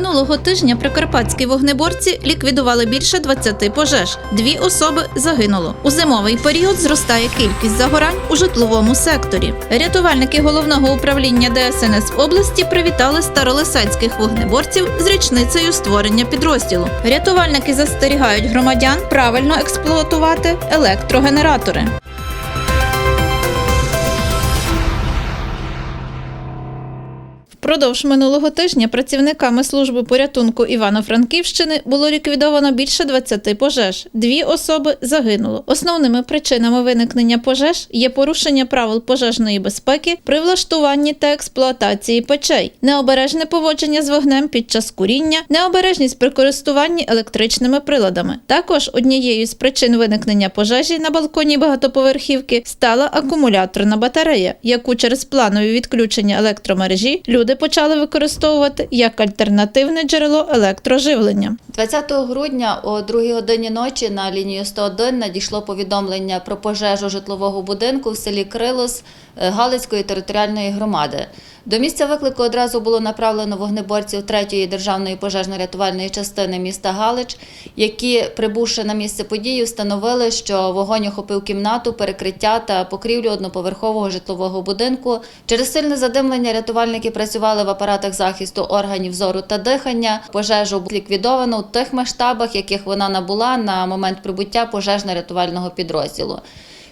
Минулого тижня прикарпатські вогнеборці ліквідували більше 20 пожеж. Дві особи загинуло. У зимовий період зростає кількість загорань у житловому секторі. Рятувальники головного управління ДСНС області привітали старолисецьких вогнеборців з річницею створення підрозділу. Рятувальники застерігають громадян правильно експлуатувати електрогенератори. Впродовж минулого тижня працівниками служби порятунку Івано-Франківщини було ліквідовано більше 20 пожеж. Дві особи загинуло. Основними причинами виникнення пожеж є порушення правил пожежної безпеки при влаштуванні та експлуатації печей, необережне поводження з вогнем під час куріння, необережність при користуванні електричними приладами. Також однією з причин виникнення пожежі на балконі багатоповерхівки стала акумуляторна батарея, яку через планові відключення електромережі люди почали використовувати як альтернативне джерело електроживлення. 20 грудня о 2 годині ночі на лінію 101 надійшло повідомлення про пожежу житлового будинку в селі Крилос е, Галицької територіальної громади. До місця виклику одразу було направлено вогнеборців 3-ї державної пожежно-рятувальної частини міста Галич, які, прибувши на місце події, встановили, що вогонь охопив кімнату, перекриття та покрівлю одноповерхового житлового будинку. Через сильне задимлення рятувальники працювали в апаратах захисту органів зору та дихання. Пожежу ліквідовано у тих масштабах, яких вона набула на момент прибуття пожежно-рятувального підрозділу.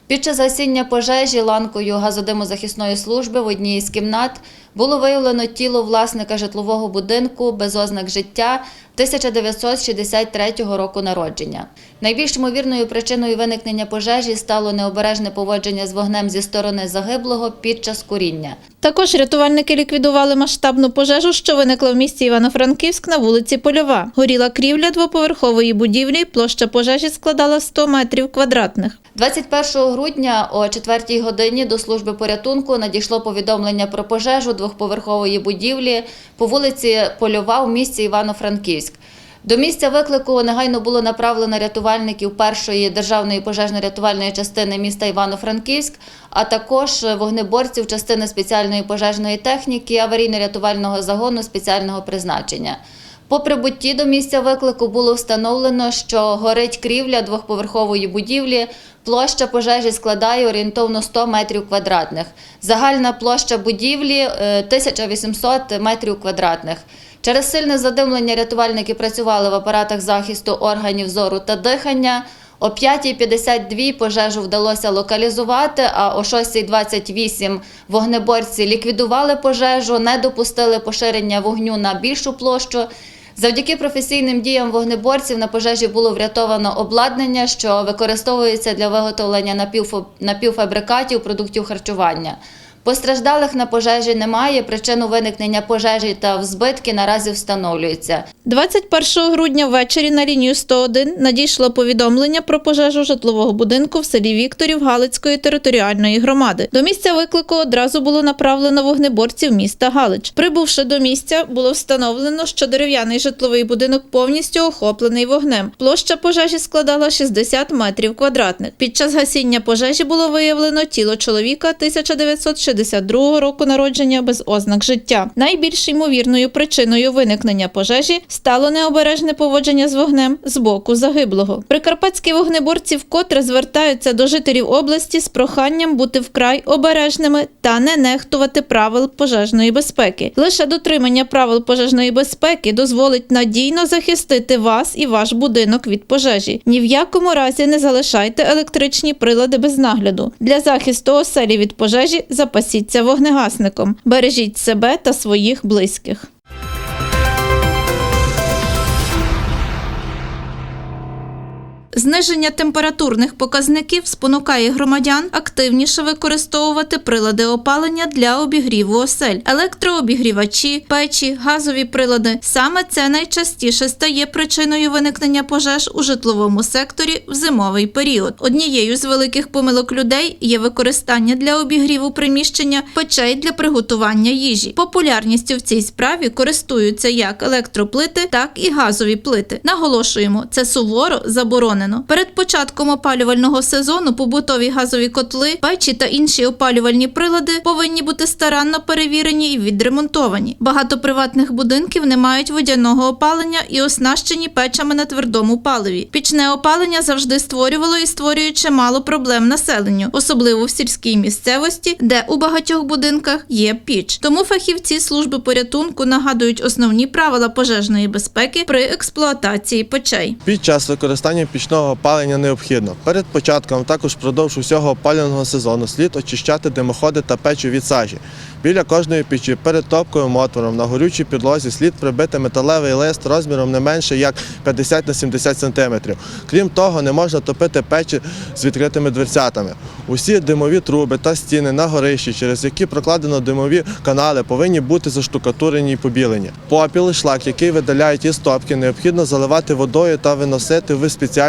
Під час гасіння пожежі ланкою газодимозахисної служби в одній із кімнат було виявлено тіло власника житлового будинку без ознак життя 1963 року народження. Найбільш ймовірною причиною виникнення пожежі стало необережне поводження з вогнем зі сторони загиблого під час куріння. Також рятувальники ліквідували масштабну пожежу, що виникла в місті Івано-Франківськ на вулиці Польова. Горіла крівля двоповерхової будівлі, площа пожежі складала 100 метрів квадратних. 21 грудня о 4 годині до служби порятунку надійшло повідомлення про пожежу двохповерхової будівлі по вулиці Польова у місті Івано-Франківськ. До місця виклику негайно було направлено рятувальників першої державної пожежно-рятувальної частини міста Івано-Франківськ, а також вогнеборців частини спеціальної пожежної техніки аварійно-рятувального загону спеціального призначення. По прибутті до місця виклику було встановлено, що горить крівля двохповерхової будівлі. Площа пожежі складає орієнтовно 100 метрів квадратних. Загальна площа будівлі е, 1800 метрів квадратних. Через сильне задимлення рятувальники працювали в апаратах захисту органів зору та дихання. О 5.52 пожежу вдалося локалізувати, а о 6.28 вогнеборці ліквідували пожежу, не допустили поширення вогню на більшу площу. Завдяки професійним діям вогнеборців на пожежі було врятовано обладнання, що використовується для виготовлення напівфабрикатів продуктів харчування. Постраждалих на пожежі немає. Причину виникнення пожежі та збитки наразі встановлюються. 21 грудня ввечері на лінію 101 надійшло повідомлення про пожежу житлового будинку в селі Вікторів Галицької територіальної громади. До місця виклику одразу було направлено вогнеборців міста Галич. Прибувши до місця, було встановлено, що дерев'яний житловий будинок повністю охоплений вогнем. Площа пожежі складала 60 метрів квадратних. Під час гасіння пожежі було виявлено тіло чоловіка 1962 року народження без ознак життя. Найбільш ймовірною причиною виникнення пожежі стало необережне поводження з вогнем з боку загиблого. Прикарпатські вогнеборці вкотре звертаються до жителів області з проханням бути вкрай обережними та не нехтувати правил пожежної безпеки. Лише дотримання правил пожежної безпеки дозволить надійно захистити вас і ваш будинок від пожежі. Ні в якому разі не залишайте електричні прилади без нагляду. Для захисту оселі від пожежі запасіться вогнегасником. Бережіть себе та своїх близьких. Зниження температурних показників спонукає громадян активніше використовувати прилади опалення для обігріву осель, електрообігрівачі, печі, газові прилади. Саме це найчастіше стає причиною виникнення пожеж у житловому секторі в зимовий період. Однією з великих помилок людей є використання для обігріву приміщення печей для приготування їжі. Популярністю в цій справі користуються як електроплити, так і газові плити. Наголошуємо, це суворо заборонена повідомлено. Перед початком опалювального сезону побутові газові котли, печі та інші опалювальні прилади повинні бути старанно перевірені і відремонтовані. Багато приватних будинків не мають водяного опалення і оснащені печами на твердому паливі. Пічне опалення завжди створювало і створює чимало проблем населенню, особливо в сільській місцевості, де у багатьох будинках є піч. Тому фахівці служби порятунку нагадують основні правила пожежної безпеки при експлуатації печей. Під час використання пічного опалення необхідно перед початком, також впродовж усього опалювального сезону слід очищати димоходи та печі від сажі. Біля кожної печі перед топковим отвором на горючій підлозі слід прибити металевий лист розміром не менше як 50 на 70 см. Крім того, не можна топити печі з відкритими дверцятами. Усі димові труби та стіни на горищі, через які прокладено димові канали, повинні бути заштукатурені і побілені. Попіл і шлак, який видаляють із топки, необхідно заливати водою та виносити в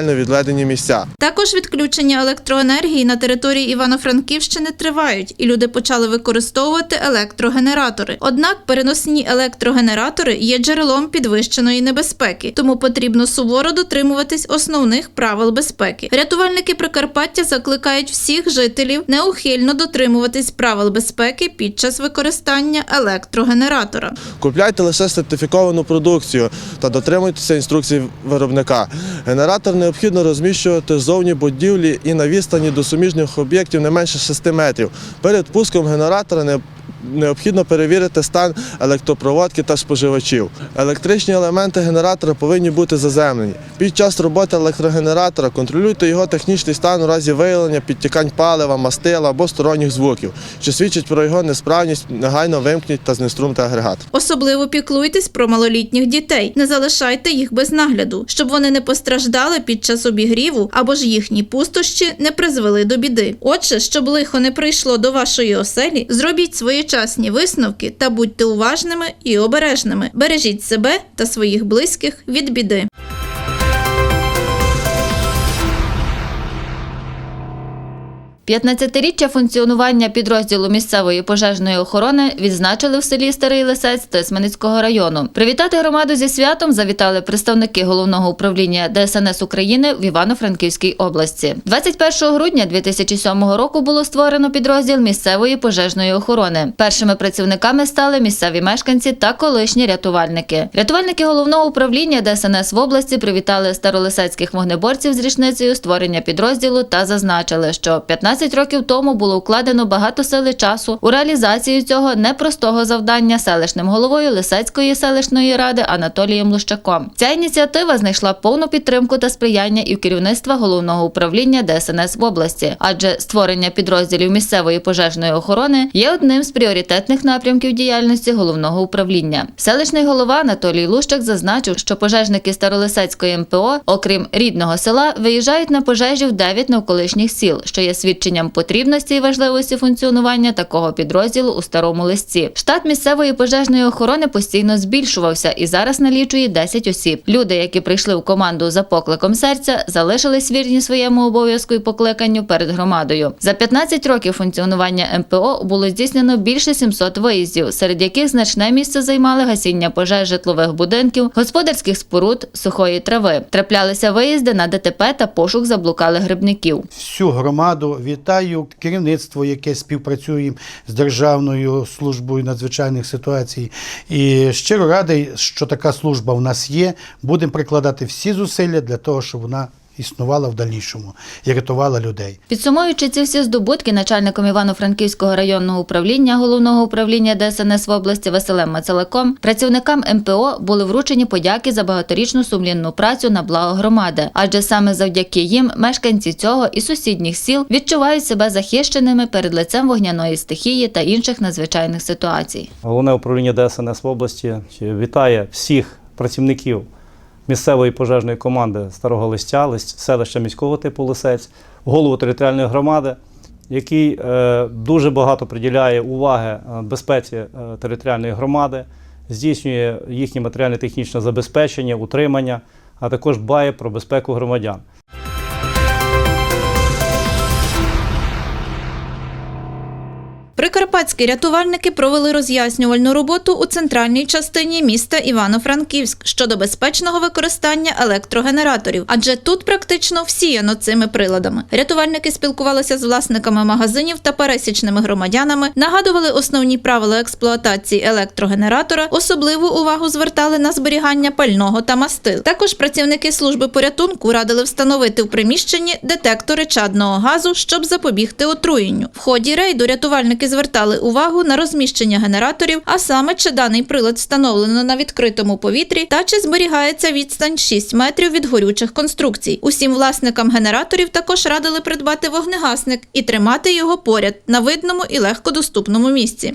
спеціально відведені місця. Також відключення електроенергії на території Івано-Франківщини тривають, і люди почали використовувати електрогенератори. Однак переносні електрогенератори є джерелом підвищеної небезпеки, тому потрібно суворо дотримуватись основних правил безпеки. Рятувальники Прикарпаття закликають всіх жителів неухильно дотримуватись правил безпеки під час використання електрогенератора. Купляйте лише сертифіковану продукцію та дотримуйтеся інструкцій виробника. Генератор необхідно розміщувати зовні будівлі і на відстані до суміжних об'єктів не менше 6 метрів. Перед пуском генератора не Необхідно перевірити стан електропроводки та споживачів. Електричні елементи генератора повинні бути заземлені. Під час роботи електрогенератора контролюйте його технічний стан у разі виявлення підтікань палива, мастила або сторонніх звуків, що свідчить про його несправність. Негайно вимкніть та знеструмте агрегат. Особливо піклуйтесь про малолітніх дітей. Не залишайте їх без нагляду, щоб вони не постраждали під час обігріву або ж їхні пустощі не призвели до біди. Отже, щоб лихо не прийшло до вашої оселі, зробіть своєчасні висновки та будьте уважними і обережними. Бережіть себе та своїх близьких від біди. – 15-річчя функціонування підрозділу місцевої пожежної охорони відзначили в селі Старий Лисець Тисменицького району. Привітати громаду зі святом завітали представники головного управління ДСНС України в Івано-Франківській області. 21 грудня 2007 року було створено підрозділ місцевої пожежної охорони. Першими працівниками стали місцеві мешканці та колишні рятувальники. Рятувальники головного управління ДСНС в області привітали старолисецьких вогнеборців з річницею створення підрозділу та зазначили, що 15 років тому було вкладено багато сили часу у реалізацію цього непростого завдання селищним головою Лисецької селищної ради Анатолієм Лущаком. Ця ініціатива знайшла повну підтримку та сприяння і в керівництва головного управління ДСНС в області, адже створення підрозділів місцевої пожежної охорони є одним з пріоритетних напрямків діяльності головного управління. Селищний голова Анатолій Лущак зазначив, що пожежники Старолисецької МПО, окрім рідного села, виїжджають на пожежі в 9 навколишніх сіл, що є свідченням потрібності і важливості функціонування такого підрозділу у старому листі. Штат місцевої пожежної охорони постійно збільшувався і зараз налічує 10 осіб. Люди, які прийшли в команду за покликом серця, залишились вірні своєму обов'язку і покликанню перед громадою. За 15 років функціонування МПО було здійснено більше 700 виїздів, серед яких значне місце займали гасіння пожеж житлових будинків, господарських споруд, сухої трави. Траплялися виїзди на ДТП та пошук заблукалих грибників. всю громаду вітаю керівництво, яке співпрацює з Державною службою надзвичайних ситуацій. І щиро радий, що така служба в нас є. Будемо прикладати всі зусилля для того, щоб вона існувала в дальнішому і рятувала людей. Підсумовуючи ці всі здобутки, начальником Івано-Франківського районного управління головного управління ДСНС в області Василем Мацелаком, працівникам МПО були вручені подяки за багаторічну сумлінну працю на благо громади, адже саме завдяки їм мешканці цього і сусідніх сіл відчувають себе захищеними перед лицем вогняної стихії та інших надзвичайних ситуацій. Головне управління ДСНС в області вітає всіх працівників місцевої пожежної команди Старого Листя, Лист- селища міського типу Лисець, голову територіальної громади, який е, дуже багато приділяє уваги е, безпеці е, територіальної громади, здійснює їхнє матеріально-технічне забезпечення, утримання, а також дбає про безпеку громадян. Прикарпатські рятувальники провели роз'яснювальну роботу у центральній частині міста Івано-Франківськ щодо безпечного використання електрогенераторів, адже тут практично всіяно цими приладами. Рятувальники спілкувалися з власниками магазинів та пересічними громадянами, нагадували основні правила експлуатації електрогенератора, особливу увагу звертали на зберігання пального та мастил. Також працівники служби порятунку радили встановити в приміщенні детектори чадного газу, щоб запобігти отруєнню. В ході рейду рятувальники звертали увагу на розміщення генераторів, а саме чи даний прилад встановлено на відкритому повітрі та чи зберігається відстань 6 метрів від горючих конструкцій. Усім власникам генераторів також радили придбати вогнегасник і тримати його поряд на видному і легкодоступному місці.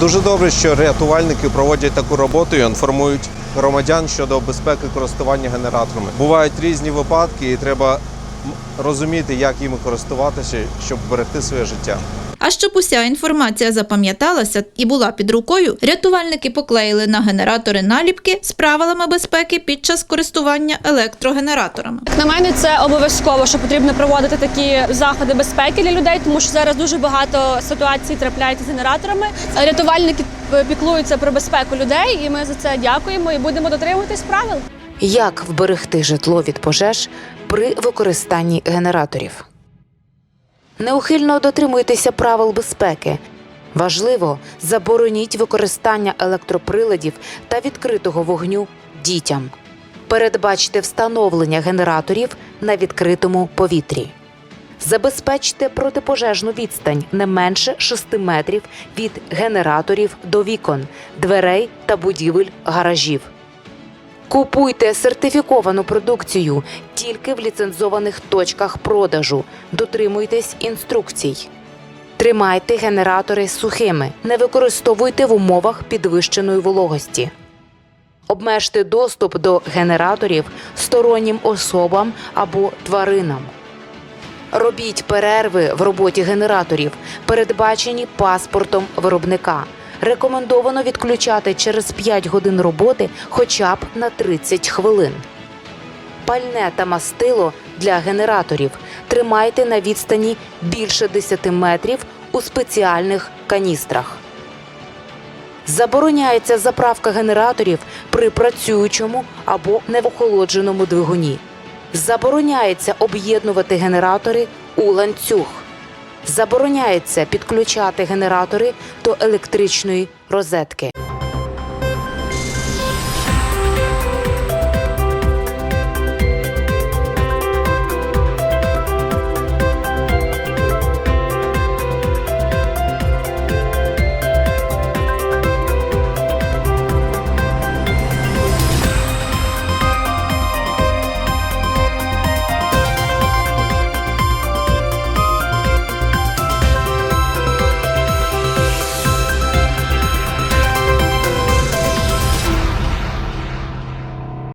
Дуже добре, що рятувальники проводять таку роботу і інформують громадян щодо безпеки користування генераторами. Бувають різні випадки, і треба розуміти, як їми користуватися, щоб берегти своє життя. А щоб уся інформація запам'яталася і була під рукою, рятувальники поклеїли на генератори наліпки з правилами безпеки під час користування електрогенераторами. На мене це обов'язково, що потрібно проводити такі заходи безпеки для людей, тому що зараз дуже багато ситуацій трапляється з генераторами. Рятувальники піклуються про безпеку людей, і ми за це дякуємо і будемо дотримуватись правил. Як вберегти житло від пожеж при використанні генераторів? Неухильно дотримуйтеся правил безпеки. Важливо, забороніть використання електроприладів та відкритого вогню дітям. Передбачте встановлення генераторів на відкритому повітрі. Забезпечте протипожежну відстань не менше 6 метрів від генераторів до вікон, дверей та будівель гаражів. Купуйте сертифіковану продукцію тільки в ліцензованих точках продажу. Дотримуйтесь інструкцій. Тримайте генератори сухими. Не використовуйте в умовах підвищеної вологості. Обмежте доступ до генераторів стороннім особам або тваринам. Робіть перерви в роботі генераторів, передбачені паспортом виробника. Рекомендовано відключати через 5 годин роботи хоча б на 30 хвилин. Пальне та мастило для генераторів тримайте на відстані більше 10 метрів у спеціальних каністрах. Забороняється заправка генераторів при працюючому або невохолодженому двигуні. Забороняється об'єднувати генератори у ланцюг. Забороняється підключати генератори до електричної розетки.